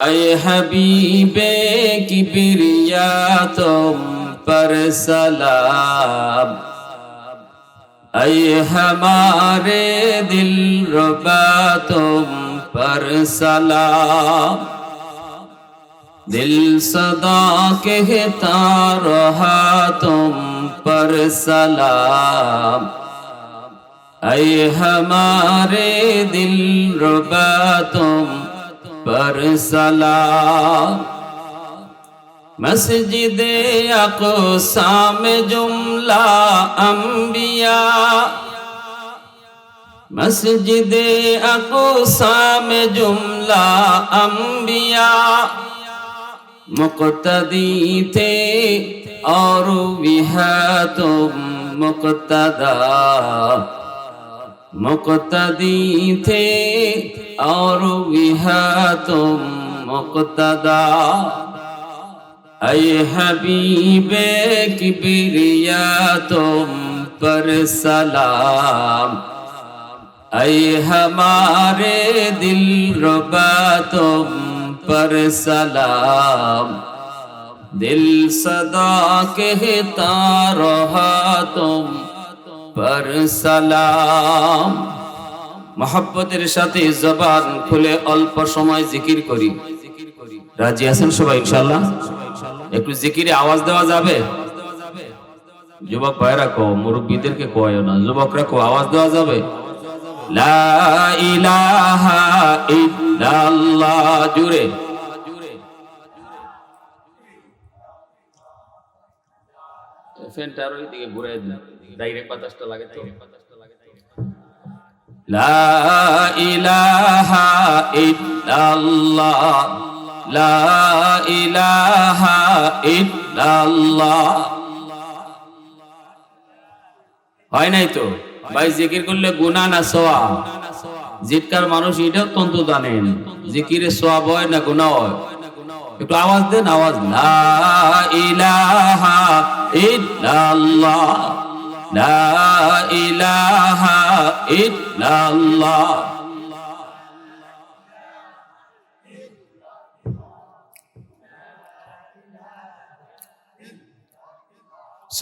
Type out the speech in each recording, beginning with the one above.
اے حبیب کبریا تم پر سلام اے ہمارے دل ربا تم پر سلام دل صدا کہتا رہا تم پر سلام اے ہمارے دل ربا تم پر سلام مسجد اقسام جملہ انبیاء مسجد اقسام جملہ انبیاء مقتدی تھے اور بھی ہے تم مقتدہ মুক্তদি the और बिहा तुम मुक्तदा अय हबीबे किबरिया तुम पर सलाम अय हमारे दिल रुबा तुम पर सलाम दिल सदा कहता रहा तुम پر সালাম। মহাব্বতের সাথে জবান খুলে অল্প সময় জিকির করি। রাজি আছেন সবাই ইনশাল্লাহ একটু জিকিরে আওয়াজ দেওয়া যাবে? যুবক ভাইরা কো মুরব্বীদেরকে কয় না, যুবকরা কো আওয়াজ দেওয়া যাবে? লা ইলাহা ইল্লাল্লাহ, জুড়ে। ফ্যানটা আর ওইদিকে ঘুরে ডাইরেক্ট বাতাসটা লাগে তো। হয় নাই তো? ভাই, জিকির করলে গুনাহ না সওয়াব? জিটকার মানুষ এটাও তন্তু জানেন জিকিরে সওয়াব হয় না গুনাহ হয়? একটু আওয়াজ দেন আওয়াজ লা ইলাহা ইল্লাল্লাহ লা ইলাহা ইল্লাল্লাহ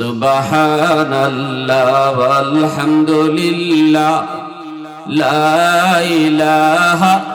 سبحان الله والحمد لله لا إله إلا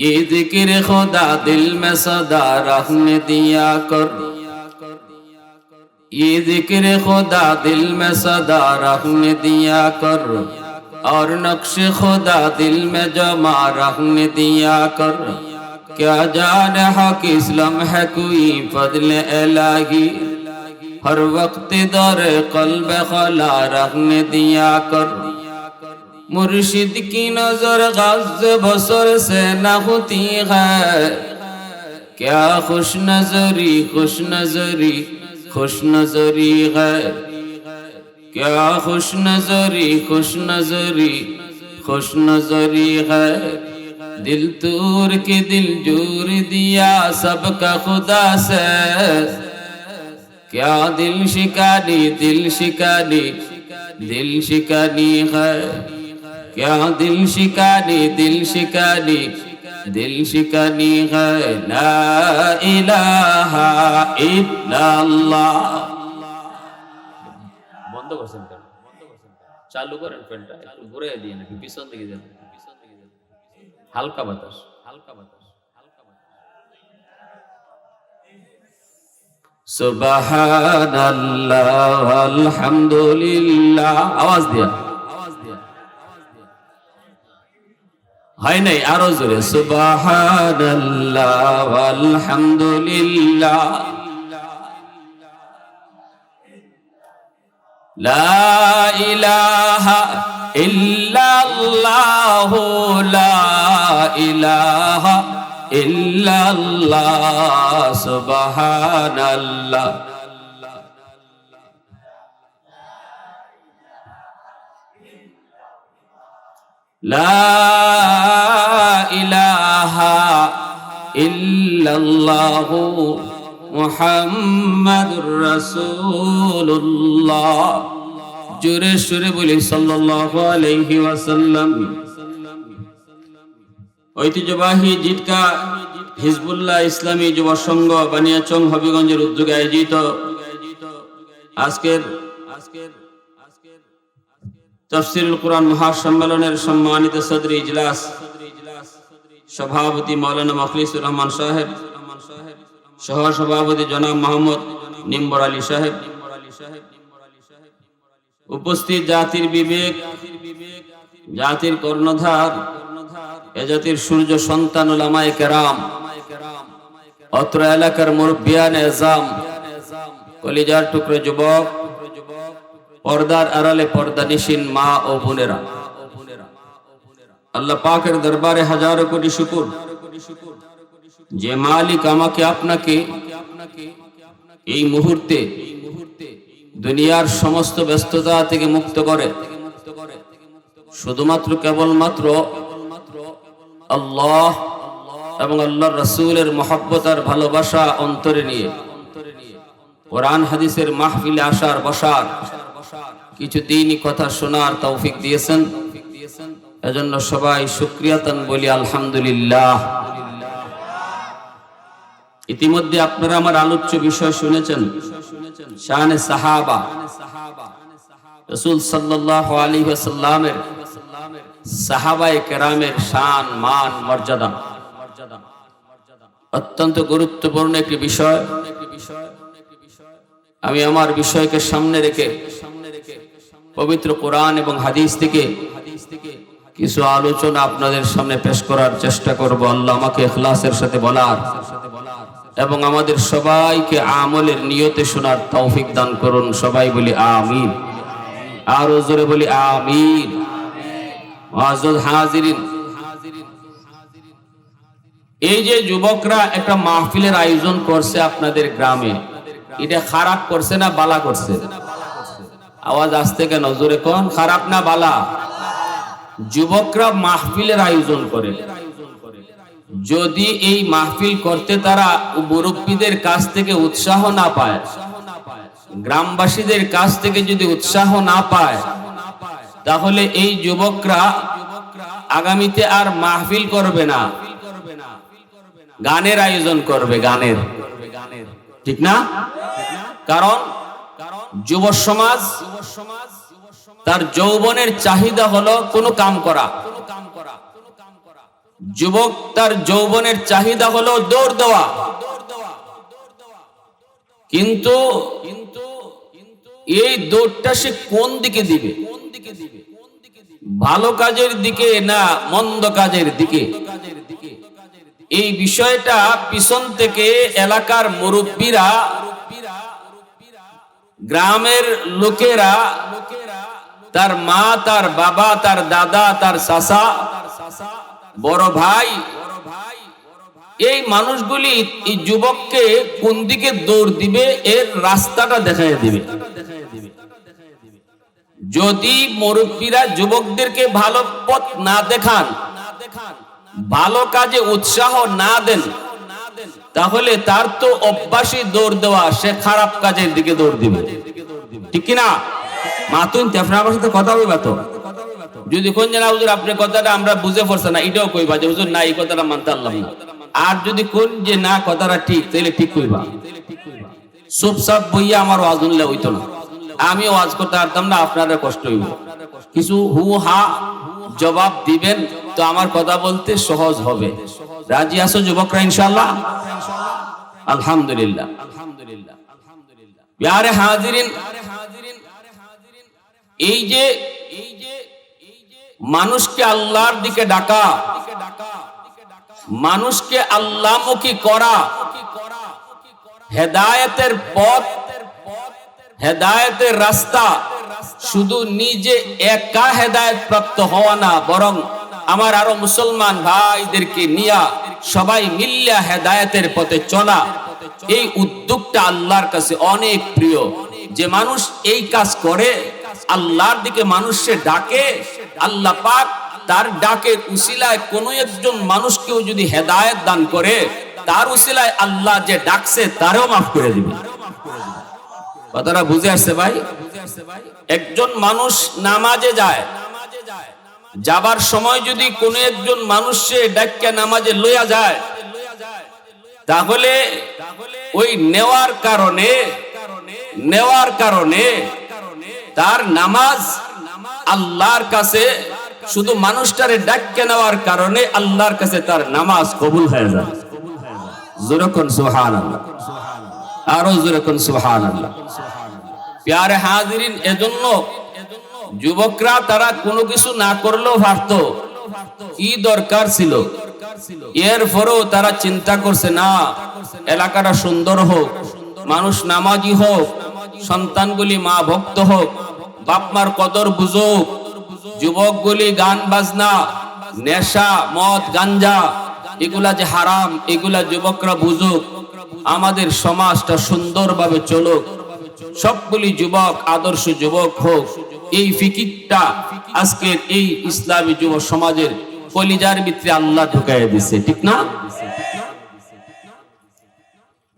یہ ذکر خدا دل میں صدا رہنے دیا کر۔ یہ ذکر خدا دل میں صدا رہنے دیا کر۔ اور نقش خدا دل میں جمع رہنے دیا کر۔ کیا جان حق اسلم ہے کوئی فضل الہی؟ ہر وقت دور قلب خلا رہنے دیا کر۔ مرشد کی نظر غز بسر سے نہ ہوتی ہے کیا خوش نظری خوش نظری خوش نظری ہے کیا خوش نظری خوش نظری خوش نظری ہے دل تور کے دل جور دیا سب کا خدا سے۔ کیا دل شکاری دل شکاری دل شکاری ہے کیا दिल शिकानी दिल शिकानी دل شکانی ہے لا الہ الا اللہ বন্ধ করছেন কেন? চালু করেন ফ্যানটা একটু ঘুরে দিয়ে নাকি পিছন দিকে যান। হালকা বাতাস। হালকা বাতাস সুবহানাল্লাহ আলহামদুলিল্লাহ। আওয়াজ দিয়া হয় নাই আরও জোরে সুবহানাল্লাহ আলহামদুলিল্লাহ লা ইলাহা ইল্লাল্লাহু ইলাহা ইল্লাল্লাহ জোরে সুরে বলি, সাল্লাল্লাহু ওয়াসাল্লাম। ঐতিহ্যবাহী জিটকা হিজবুল্লাহ ইসলামী যুব সংঘ বানিয়াচং হবিগঞ্জের উদ্যোগে আয়োজিত আজকের আজকের তফসিরুল কোরআন মহাসম্মেলনের সম্মানিত সদরি ইজলাস সভাপতি মৌলানা মখলিসুর রহমান সাহেব সহ সভাপতি জনাব মোহাম্মদ নিম্বর আলী সাহেব, উপস্থিত জাতির বিবেক, জাতির কর্ণধার, এ জাতির সূর্য সন্তান ওলামায়ে কেরাম, অত্র এলাকার মুরব্বিয়ান এজাম, কলিজার টুকরো যুবক পর্দার আড়ালে পর্দানিসীন মা ও বোনেরা। আল্লাহ পাকের দরবারে হাজারো কোটি শুকুর। যে মালিক আমাকে আপনাকে এই মুহূর্তে দুনিয়ার সমস্ত ব্যস্ততা থেকে মুক্ত করে। শুধুমাত্র কেবলমাত্র আল্লাহ এবং আল্লাহ রসুলের মহব্বত আর ভালোবাসা অন্তরে নিয়ে। কোরআন হাদিসের মাহফিলে আসার বসার কিছু দিনই কথা শোনার তৌফিক দিয়েছেন। এজন্য সবাই সুক্রিয়াতন বলি আলহামদুলিল্লাহ। ইতিমধ্যে আপনারা আমার আলোচ্য বিষয় শুনেছেন, শানে সাহাবা। রসুল সাল্লাহ আলী সাল্লামের সাহাবায়ে কেরামের শান, মান, মর্যাদা। অত্যন্ত গুরুত্বপূর্ণ একটি বিষয়। আমি আমার বিষয়কে সামনে রেখে পবিত্র কোরআন এবং হাদিস থেকে কিছু আলোচনা আপনাদের সামনে পেশ করার চেষ্টা করব। আল্লাহ আমাকে এখলাসের সাথে বলার এবং আমাদের সবাইকে আমলের নিয়তে শোনার তৌফিক দান করুন। সবাই বলি আমিন। আর জোরে বলি আমিন। হাজিরিন। এই যে যুবকরা একটা মাহফিলের আয়োজন করছে আপনাদের গ্রামে এটা খারাপ করছে না বালা করছে? আওয়াজ আসতে কেন? জোরে কোন? খারাপ না বালা? যুবকরা মাহফিলের আয়োজন করে। যদি এই মাহফিল করতে তারা মুরব্বীদের কাছ থেকে উৎসাহ না পায়, গ্রামবাসীদের কাছ থেকে যদি উৎসাহ না পায়, তাহলে এই যুবকরা আগামীতে আর মাহফিল করবে না। গানের আয়োজন করবে গানের। ঠিক না? কারণ যুব সমাজ তার যৌবনের চাহিদা হলো কোনো কাম করা। যুবক তার যৌবনের চাহিদা হলো দৌড় দেওয়া। কিন্তু কিন্তু এই দৌড়টা সে কোন দিকে দিবে? ভালো কাজের দিকে না মন্দ কাজের দিকে? এই বিষয়টা পিছন থেকে এলাকার মুরব্বীরা, গ্রামের লোকেরা, তার মা, তার বাবা, তার দাদা, তার চাষা বড় ভাই, এই মানুষগুলি এই যুবককে কোন দিকে দৌড় দিবে, এর রাস্তাটা দেখাই দিবে। যদি মুরব্বীরা যুবকদেরকে ভালো পথ না দেখান ভালো কাজে উৎসাহ না দেন, তাহলে তার তো অভ্যাসই দৌড় দেওয়া, সে খারাপ কাজের দিকে দৌড় দিবে। ঠিক কিনা? মাতুন আমার সাথে কথা হইবা তো? যদি কোন জানা হুজুর আপনি কথাটা আমরা বুঝে পড়ছে না, এটাও কইবা যে হুজুর না, এই কথাটা মানতে আল্লাহ আর যদি কোন যে না, কথাটা ঠিক তাহলে ঠিক কইবা। চুপচাপ বইয়া আমার ওয়াজ উনলে হইতো না। আমি ওয়াজ করতে পারতাম না, আপনারা কষ্ট হইব। কিছু হু হা জবাব দিবেন তো আমার কথা বলতে সহজ হবে। রাজি আছো যুবকরা ইনশাল্লাহ আলহামদুলিল্লাহ। আলহামদুলিল্লাহ হাজিরিন, এই যে এই যে মানুষকে আল্লাহর দিকে ডাকা, মানুষকে করা, হেদায়েতের পথ, হেদায়েতের রাস্তা, শুধু নিজে একা হেদায়েত প্রাপ্ত হওয়া না, বরং আমার আরও মুসলমান ভাইদেরকে নিয়া সবাই মিল্লা হেদায়েতের পথে চলা। এই উদ্যোগটা আল্লাহর কাছে অনেক প্রিয়। যে মানুষ এই কাজ করে, আল্লাহর দিকে মানুষে ডাকে, আল্লাহ পাক তার ডাকে উসিলায় কোন একজন মানুষকেও যদি হেদায়েত দান করে, তার উসিলায় আল্লাহ যে ডাকছে, তারও মাফ করে দিবে। কথাটা বুঝে আসছে ভাই? একজন মানুষ নামাজে যায় যাবার সময় যদি কোন একজন মানুষে ডাক্কা নামাজে লইয়া যায়, তাহলে ওই নেওয়ার কারণে নেওয়ার কারণে তার নামাজ আল্লাহর কাছে, শুধু মানুষটারে ডাক্কে নেওয়ার কারণে আল্লাহর কাছে তার নামাজ কবুল হয়ে যায়। জোরকন সুহান আল্লাহ আরও জোরকন সুহান আল্লাহ প্যারে হাজিরিন, এজন্য যুবকরা তারা কোনো কিছু না করলেও ভাবত, কি দরকার ছিল? এর পরেও তারা চিন্তা করছে, না, এলাকাটা সুন্দর হোক, মানুষ নামাজি হোক, সন্তানগুলি মা ভক্ত হোক বাপ মার কদর বুঝুক যুবকগুলি গান বাজনা, নেশা, মদ, গাঞ্জা, এগুলা যে হারাম, এগুলা যুবকরা বুঝুক আমাদের সমাজটা সুন্দরভাবে চলুক। সবগুলি যুবক, আদর্শ যুবক হোক এই ফিকিরটা আজকের এই ইসলামী যুব সমাজের কলিজার ভিতরে আল্লাহ ঢুকাই দিছে, ঠিক না?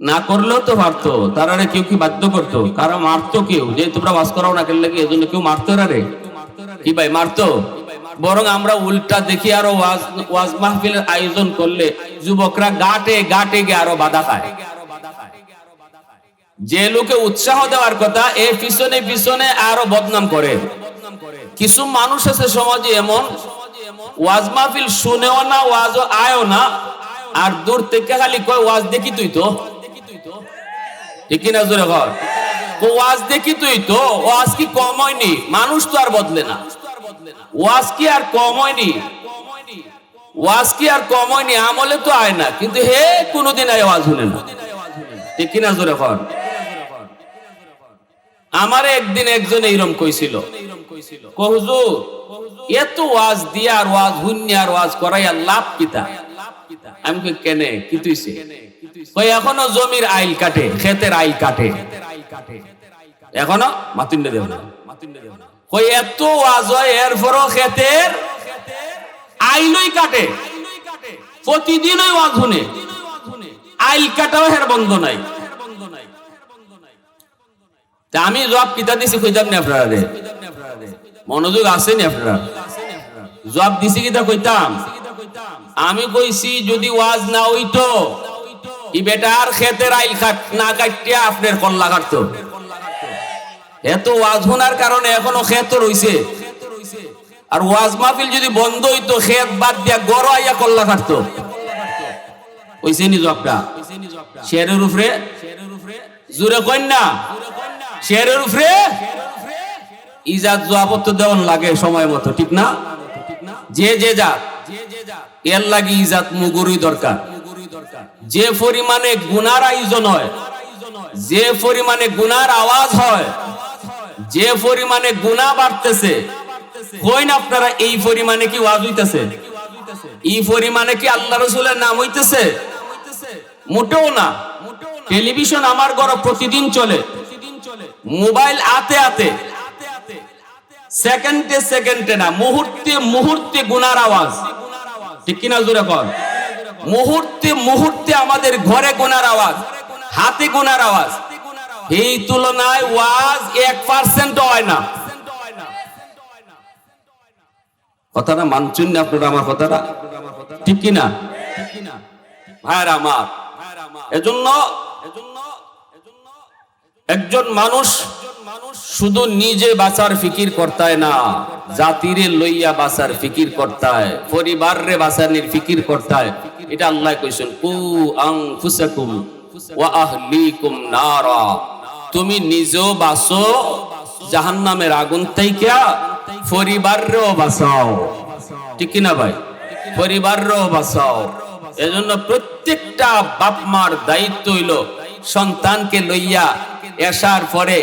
না করলেও তো পারতো তারা কেউ কি বাধ্য করতো? কারও মারতো কেউ? যে তোমরা বাস করাও না কেন এই জন্য কেউ মারতো না রে? কি ভাই, মারতো? বরং আমরা উল্টা দেখি আরও ওয়াজ ওয়াজ মাহফিলের আয়োজন করলে যুবকরা গাটে গাটে গিয়ে আরও বাধা খায় যে লোকে উৎসাহ দেওয়ার কথা, এ পিছনে পিছনে আরও বদনাম করে। কিছু মানুষ আছে সমাজে এমন, ওয়াজ মাহফিল শুনেও না, ওয়াজও আয়ও না, আর দূর থেকে খালি কয়, ওয়াজ দেখি তুই তো? ঠিক জোরে ঘর ওয়াজ দেখি তুই তো? ওয়াজ কি কম হয়নি? মানুষ তো আর বদলে না। ওয়াজ কি আর কম হয়নি? ওয়াজ কি আর কম হয়নি? আমলে তো আয় না। কিন্তু হে, কোনোদিন আয় ওয়াজ শুনে না। ঠিক না জোরে ঘর আমার একদিন একজন এইরকম কইছিল। কহুজুর এত ওয়াজ দিয়া ওয়াজ হুন্নি ওয়াজ করাইয়া লাভ আমি কেনে? কি তুইছে? এখনও জমির আইল কাটে, ক্ষেতের আইল কাটে। এখনও দেব না। এত ওয়াজ হয়, এরপরও আইলই কাটে। প্রতিদিনই ওয়াজ শুনে আইল কাটাও হের বন্ধ নাই। তা আমি জবাব কিতা দিছি কইতাম না আপনারা রে? মনোযোগ আছে নি আপনারা? জবাব দিছি কিতা কইতাম। আমি কইছি যদি ওয়াজ না হইতো ই বেটার ক্ষেতের আইল কাট না কাটিয়া আপনার কল্লা কাটতো। এত ওয়াজ শোনার কারণে এখনও ক্ষেত রইছে। আর ওয়াজ মাহফিল যদি বন্ধ হইতো খেত বাদ দিয়া গড় আইয়া কল্লা কাটতো। কইছে নি জবটা শেরের উপরে? জুরে কইন শেরের উপরে ইজাত জবাবত দেওয়ান লাগে সময় মতো, ঠিক না? যে যে যা এর লাগে ইজাত মুগুরই দরকার। যে পরিমাণে গুনার আয়োজন হয়, যে পরিমাণে গুনার আওয়াজ হয়, যে পরিমাণে গুনাহ বাড়তেছে কই না আপনারা এই পরিমাণে কি ওয়াজ হইতেছে? এই পরিমাণে কি আল্লাহ রসুলের নাম হইতেছে? মোটেও না। টেলিভিশন আমার ঘর প্রতিদিন চলে। মোবাইল আতে আতে। সেকেন্ডে সেকেন্ডে না, মুহূর্তে মুহূর্তে গুনার আওয়াজ। ঠিক কিনা জোরে কর? মুহূর্তে মুহূর্তে আমাদের ঘরে গোনার আওয়াজ, হাতে গোনার আওয়াজ। এই তুলনায় ওয়াজ এক পার্সেন্ট হয় না। কথাটা মানছেন না আপনারা আমার কথাটা? ঠিক কিনা? ভাইয়ের আমার। এজন্য একজন মানুষ শুধু নিজে বাঁচার ফিকির করতায় না, জাতিরে লইয়া বাঁচার ফিকির করতায় পরিবার বাঁচানির ফিকির করতায়। এটা আল্লাহ কইছেন, কু আং ফুসাকুম ওয়া আহলিকুম নারা। তুমি নিজেও বাঁচো জাহান্নামের আগুন থেকে পরিবাররেও বাঁচাও। ঠিক না ভাই? পরিবাররেও বাঁচাও। এজন্য প্রত্যেকটা বাপ মার দায়িত্ব হইল সন্তানকে লইয়া এসার পরে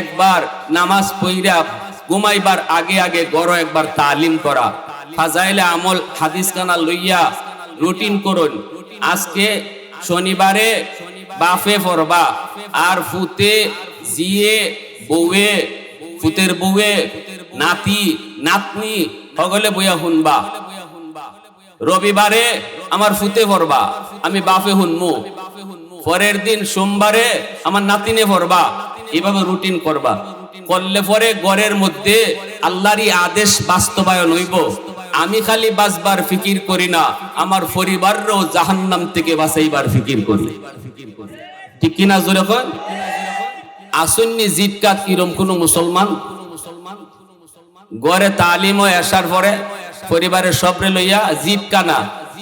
একবার নামাজ পইরা ঘুমাইবার আগে আগে গড় একবার তালিম করা। ফাজাইলে আমল হাদিস কানা লইয়া রুটিন করুন। আজকে শনিবারে বাফে ফরবা আর ফুতে জিয়ে, বউয়ে, ফুতের বউয়ে, নাতি, নাতনি, সকলে বইয়া শুনবা। রবিবারে আমার ফুতে ভরবা আমি বাফে হুনমু পরের দিন সোমবারে আমার নাতিনে ভরবা এভাবে রুটিন করবা। করলে পরে গড়ের মধ্যে আল্লাহরই আদেশ বাস্তবায়ন হইব। আমি খালি বাঁচবার ফিকির করি না, আমার পরিবারও জাহান্নাম থেকে বাঁচাইবার ফিকির করি। ঠিক কিনা জোরে কন? আসন্নি জিটকাত কিরম কোন মুসলমান? গড়ে তালিম আসার পরে পরিবারের সবরে লইয়া জিপ কানা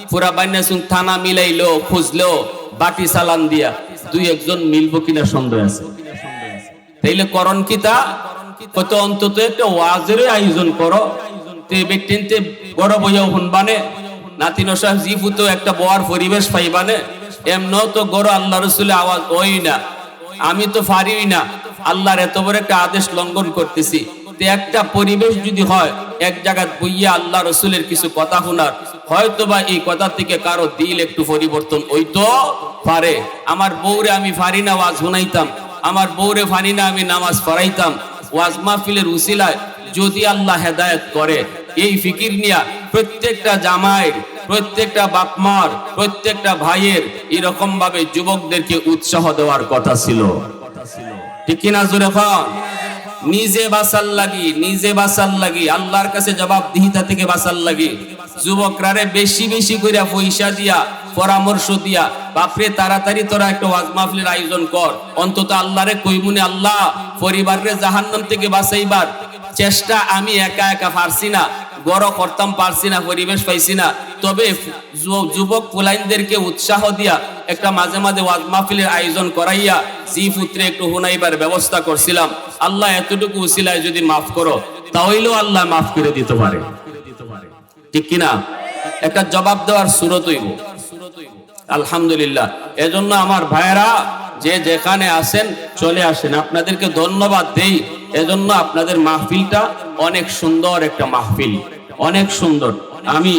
পুরা সুং থানা মিলাইলো, খুঁজলো। বাটি সালান দিয়া দুই একজন মিলবো কিনা সন্দেহ আছে? তাইলে করণ কি তা? কত অন্তত একটা ওয়াজের আয়োজন করো। তে ব্যক্তিতে বড় বইয়া শুনবানে নাতিন সাহেব জিফুতো একটা বড় পরিবেশ পাইবানে এমন তো গড় আল্লাহ রসুলের আওয়াজ ওই না। আমি তো পারিই না। আল্লাহর এত বড় একটা আদেশ লঙ্ঘন করতেছি। তে একটা পরিবেশ যদি হয় এক জায়গায় বইয়া আল্লাহ রসুলের কিছু কথা শোনার হয়তো বা এই কথা থেকে কারও দিল একটু পরিবর্তন হইতো পারে। আমার বউরে আমি পারি না, ওয়াজ শোনাইতাম। আমার বউরে ফানি না, আমি নামাজ পড়াইতাম। ওয়াজ মাহফিলের উসিলায় যদি আল্লাহ হেদায়েত করে, এই ফিকির নিয়া প্রত্যেকটা জামাইয়ের, প্রত্যেকটা বাপমার, প্রত্যেকটা ভাইয়ের এরকম ভাবে যুবকদেরকে উৎসাহ দেওয়ার কথা ছিল। ঠিক কিনা জোরে খান নিজে বাসাল লাগি, নিজে বাসাল লাগি, আল্লাহর কাছে জবাব দিহিতা থেকে বাসাল লাগি। যুবকরারে বেশি বেশি করে পয়সা দিয়া, পরামর্শ দিয়া, বাপরে তাড়াতাড়ি তোরা একটা ওয়াজ মাহফিলের আয়োজন কর। অন্তত আল্লাহরে কইমুনে আল্লাহ, পরিবারের জাহান্নাম থেকে বাঁচাইবার চেষ্টা আমি একা একা পারছি না। গড় করতাম, পারছি না, পরিবেশ পাইছি না। তবে যুবক পোলাইনদেরকে উৎসাহ দিয়া একটা মাঝে মাঝে ওয়াজ মাহফিলের আয়োজন করাইয়া জি পুত্রে একটু হুনাইবার ব্যবস্থা করছিলাম। আল্লাহ এতটুকু উসিলায় যদি মাফ করো, তাহলেও আল্লাহ মাফ করে দিতে পারে। ঠিক কিনা একটা জবাব দেওয়ার সুরত হইব। আলহামদুলিল্লাহ। এজন্য আমার ভাইয়েরা যে যেখানে আসেন চলে আসেন। আপনাদেরকে ধন্যবাদ দেই। এজন্য আপনাদের মাহফিলটা অনেক সুন্দর একটা মাহফিল। অনেক সুন্দর। আমি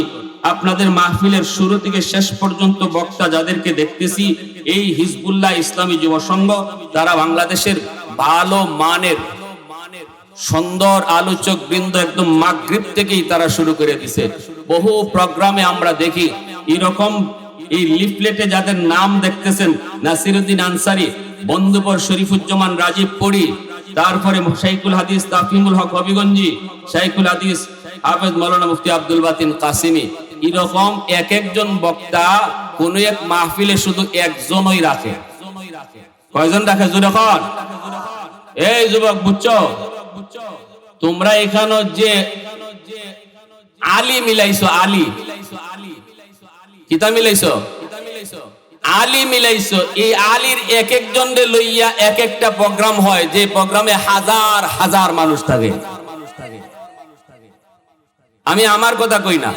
আপনাদের মাহফিলের শুরু থেকে শেষ পর্যন্ত বক্তা যাদেরকে দেখতেছি, এই হিজবুল্লাহ ইসলামী যুব সংঘ, তারা বাংলাদেশের ভালো মানের সুন্দর আলোচক বৃন্দ একদম মাগরিব থেকেই তারা শুরু করে দিছে। বহু প্রোগ্রামে আমরা দেখি, এরকম এই লিফলেটে যাদের নাম দেখতেছেন, নাসিরুদ্দিন আনসারি বন্ধুপর শরীফুজ্জামান রাজীব পড়ি তারপরে শাইকুল হাদিস তাফিমুল হক হবিগঞ্জি শাইকুল হাদিস হাফেজ মৌলানা মুফতি আব্দুল বাতিন কাসিমি। এরকম এক একজন বক্তা কোন এক মাহফিলে শুধু একজনই রাখে। কয়জন রাখে? জুড়ে খন এই যুবক, বুঝছ? তোমরা এখানে যে আলী মিলাইছো, আলী। কিতা মিলাইছো? আলী মিলাইছো। এই আলীর এক একজন লইয়া এক একটা প্রোগ্রাম হয়, যে প্রোগ্রামে হাজার হাজার মানুষ থাকে। আমি আমার কথা কই না।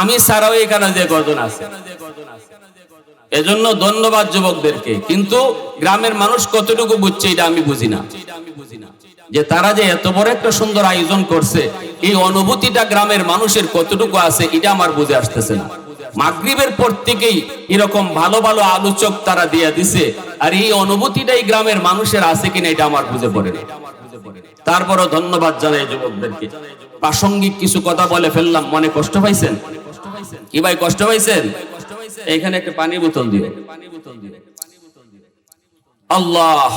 আমি ছাড়াও এখানে যে কজন আছে। এজন্য ধন্যবাদ যুবকদেরকে। কিন্তু গ্রামের মানুষ কতটুকু বুঝছে, এটা আমি বুঝি না। যে তারা যে এত বড় একটা সুন্দর আয়োজন করছে, এই অনুভূতিটা গ্রামের মানুষের কতটুকু আছে, এটা আমার বুঝে আসতেছে না। মাগরিবের পর থেকেই এরকম ভালো ভালো আলোচক তারা দিয়ে দিছে, আর এই অনুভূতিটাই গ্রামের মানুষের আছে কিনা এটা আমার বুঝে পড়ে না। তারপরও ধন্যবাদ জানাই যুবকদেরকে। প্রাসঙ্গিক কিছু কথা বলে ফেললাম, মনে কষ্ট পাইছেন? কি ভাই, কষ্ট পাইছেন? এখানে একটা পানি বোতল দিও। আল্লাহ!